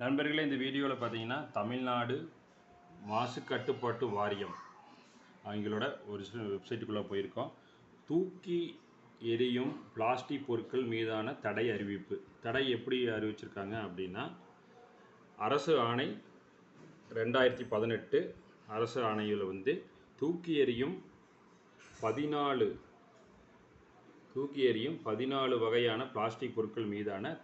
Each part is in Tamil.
நண்பர்களே இந்த வீடியோவில் பார்த்தீங்கன்னா தமிழ்நாடு மாசு கட்டுப்பாட்டு வாரியம் அவங்களோட ஒரு சில வெப்சைட்டுக்குள்ளே போயிருக்கோம். தூக்கி எரியும் பிளாஸ்டிக் பொருட்கள் மீதான தடை அறிவிப்பு. தடை எப்படி அறிவிச்சிருக்காங்க அப்படின்னா அரசு ஆணை ரெண்டாயிரத்தி பதினெட்டு அரசு ஆணையில் வந்து தூக்கி எறியும் பதினாலு தூக்கி எறியும் பதினாலு வகையான பிளாஸ்டிக் பொருட்கள் மீதான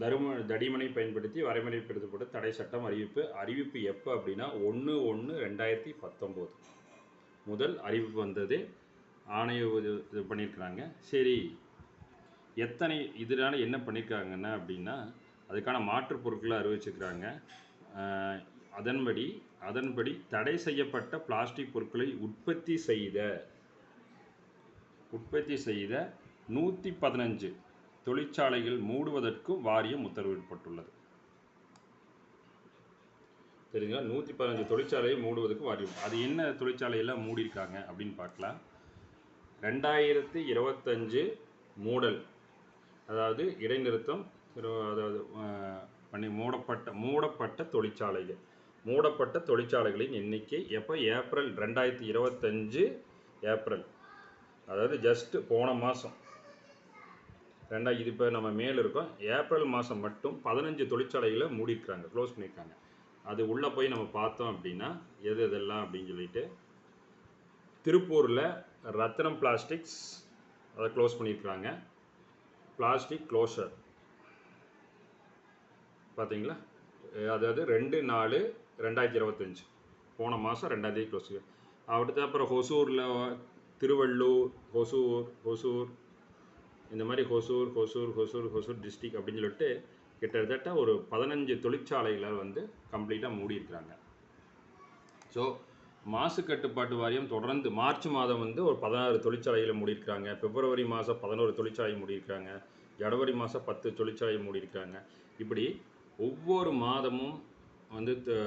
தரும தடிமனை பயன்படுத்தி வரைமுறைப்படுத்தப்பட்ட தடை சட்டம் அறிவிப்பு. அறிவிப்பு எப்போ அப்படின்னா ஒன்று ஒன்று ரெண்டாயிரத்தி பத்தொம்போது முதல் அறிவிப்பு வந்தது. ஆணைய இது பண்ணியிருக்கிறாங்க. சரி எத்தனை இதனால் என்ன பண்ணியிருக்காங்கன்னா அப்படின்னா அதுக்கான மாற்றுப் பொருட்களை அறிவிச்சிருக்கிறாங்க. அதன்படி அதன்படி தடை செய்யப்பட்ட பிளாஸ்டிக் பொருட்களை உற்பத்தி செய்த உற்பத்தி செய்த நூற்றி பதினஞ்சு தொழிற்சாலைகள் மூடுவதற்கும் வாரியம் உத்தரவிடப்பட்டுள்ளது சரிங்களா? நூற்றி பதினஞ்சு தொழிற்சாலையை மூடுவதற்கு வாரியம். அது என்ன தொழிற்சாலையெல்லாம் மூடியிருக்காங்க அப்படின்னு பார்க்கலாம். ரெண்டாயிரத்தி இருபத்தஞ்சு மூடல் அதாவது இடைநிறுத்தம் அதாவது பண்ணி மூடப்பட்ட மூடப்பட்ட தொழிற்சாலைகள். மூடப்பட்ட தொழிற்சாலைகளின் எண்ணிக்கை எப்போ? ஏப்ரல் ரெண்டாயிரத்தி இருபத்தஞ்சு ஏப்ரல். அதாவது ஜஸ்ட்டு போன மாதம் ரெண்டா இது இப்போ நம்ம மேல் இருக்கோம். ஏப்ரல் மாதம் மட்டும் பதினஞ்சு தொழிற்சாலைகளை மூடிட்டுறாங்க க்ளோஸ் பண்ணியிருக்காங்க. அது உள்ளே போய் நம்ம பார்த்தோம் அப்படின்னா எது எதெல்லாம் அப்படின்னு சொல்லிட்டு திருப்பூரில் ரத்னம் பிளாஸ்டிக்ஸ் அதை க்ளோஸ் பண்ணியிருக்காங்க பிளாஸ்டிக் க்ளோஷர் பார்த்தீங்களா? அதாவது ரெண்டு நாலு ரெண்டாயிரத்தி இருபத்தஞ்சி. போன மாதம் ரெண்டாந்தேதி க்ளோஸ் அடுத்த அப்புறம் ஹொசூரில் திருவள்ளூர் ஹொசூர் ஹொசூர் இந்த மாதிரி ஹொசூர் ஹொசூர் ஹொசூர் ஹொசூர் டிஸ்ட்ரிக் அப்படின்னு சொல்லிட்டு கிட்டத்தட்ட ஒரு பதினஞ்சு தொழிற்சாலைகளை வந்து கம்ப்ளீட்டாக மூடியிருக்கிறாங்க ஸோ மாசு கட்டுப்பாட்டு வாரியம் தொடர்ந்து மார்ச் மாதம் வந்து ஒரு பதினாறு தொழிற்சாலைகளை மூடியிருக்கிறாங்க பிப்ரவரி மாதம் பதினோரு தொழிற்சாலை மூடியிருக்காங்க ஜனவரி மாதம் பத்து தொழிற்சாலை மூடியிருக்காங்க இப்படி ஒவ்வொரு மாதமும் வந்து த-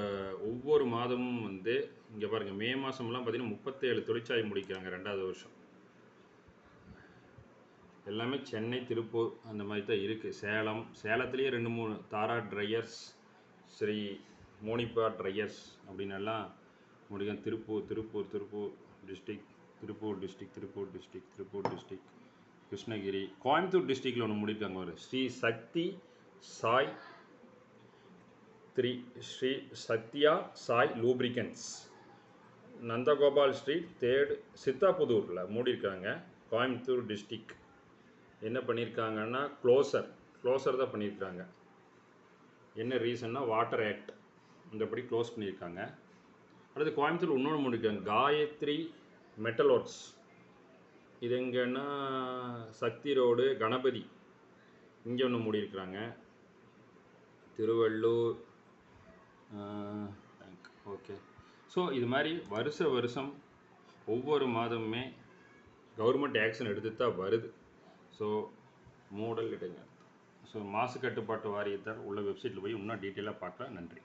ஒவ்வொரு மாதமும் வந்து இங்கே பாருங்கள் மே மாதம்லாம் பார்த்திங்கன்னா முப்பத்தேழு தொழிற்சாலை முடிக்கிறாங்க ரெண்டாவது வருஷம். எல்லாமே சென்னை திருப்பூர் அந்த மாதிரி தான் இருக்குது சேலம் சேலத்துலேயே ரெண்டு மூணு தாரா ட்ரையர்ஸ் ஸ்ரீ மோனிபா ட்ரையர்ஸ் அப்படின்னு எல்லாம் முடியும். Tiruppur Tiruppur Tiruppur district Tiruppur district Tiruppur district Tiruppur district Krishnagiri Coimbatore டிஸ்ட்ரிக்டில் ஒன்று முடிக்காங்க ஒரு Sri Sakthi Sai three Sri Sathya Sai lubricants Nandagopal street third சித்தாபுதூரில் மூடியிருக்காங்க. கோயம்புத்தூர் டிஸ்ட்ரிக் என்ன பண்ணியிருக்காங்கன்னா க்ளோசர் க்ளோசர் தான் பண்ணியிருக்காங்க என்ன ரீசன்னா வாட்டர் ஆக்ட் இந்தபடி க்ளோஸ் பண்ணியிருக்காங்க அடுத்து கோயம்புத்தூர் இன்னொன்று முடியிருக்காங்க காயத்ரி மெட்டல் ஒர்க்ஸ் இது எங்கன்னா சக்தி ரோடு கணபதி. இங்கே ஒன்று மூடியிருக்கிறாங்க. திருவள்ளூர் ஓகே ஸோ இது மாதிரி வருஷ வருஷம் ஒவ்வொரு மாதமுமே கவர்மெண்ட் ஆக்ஷன் எடுத்து தான் வருது. ஸோ மூடல் இடைங்க. ஸோ மாசு கட்டுப்பாட்டு வாரியத்தால் உள்ள வெப்சைட்டில் போய் இன்னும் டீட்டெயிலாக பார்க்கலாம் நன்றி.